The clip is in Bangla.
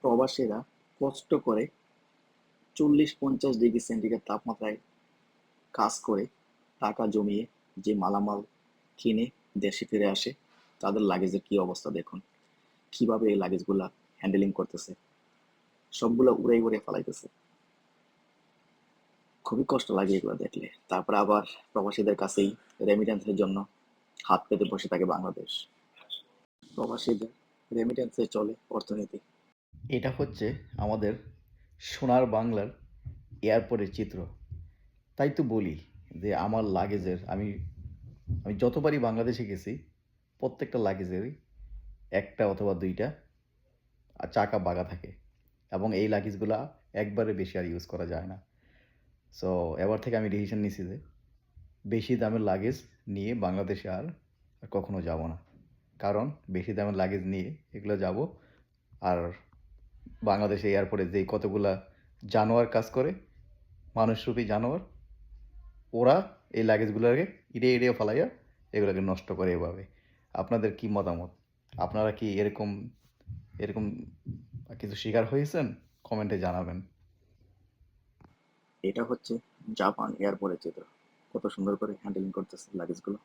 প্রবাসীরা কষ্ট করে চল্লিশ পঞ্চাশ ডিগ্রি সেন্টিগ্রেড তাপমাত্রায় কাজ করে টাকা জমিয়ে যে মালামাল কিনে দেশে ফিরে আসে, তাদের লাগেজের কি অবস্থা দেখুন? কীভাবে এই লাগেজগুলা হ্যান্ডেলিং করতেছে? সবগুলো উড়ে উড়ে ফেলাইতেছে। খুবই কষ্ট লাগে এগুলো দেখলে। তারপরে আবার প্রবাসীদের কাছেই রেমিটেন্সের জন্য হাত পেতে বসে থাকে বাংলাদেশ। প্রবাসীদের রেমিটেন্সে চলে অর্থনীতি। এটা হচ্ছে আমাদের সোনার বাংলার এয়ারপোর্টের চিত্র। তাই তো বলি যে আমার লাগেজের আমি আমি যতবারই বাংলাদেশে গেছি, প্রত্যেকটা লাগেজেরই একটা অথবা দুইটা চাকা বাগা থাকে এবং এই লাগেজগুলো একবারে বেশি আর ইউজ করা যায় না। সো এবার থেকে আমি ডিসিশন নিছি যে বেশি দামের লাগেজ নিয়ে বাংলাদেশে আর কখনো যাব না। কারণ বেশি দামের লাগেজ নিয়ে এগুলো যাব আর বাংলাদেশে এয়ারপোর্টে যেই কতগুলা জানোয়ার কাজ করে, মানুষরূপী জানোয়ার, ওরা এই লাগেজগুলোকে ইড়ে ইড়ে ফেলাইয়া এগুলোকে নষ্ট করে এভাবে। আপনাদের কি মতামত? আপনারা কি এরকম এরকম কিছু শিকার হয়েছেন? কমেন্টে জানাবেন। এটা হচ্ছে জাপান এয়ারপোর্টের চিত্র। কত সুন্দর করে হ্যান্ডেলিং করতেছে লাগেজগুলো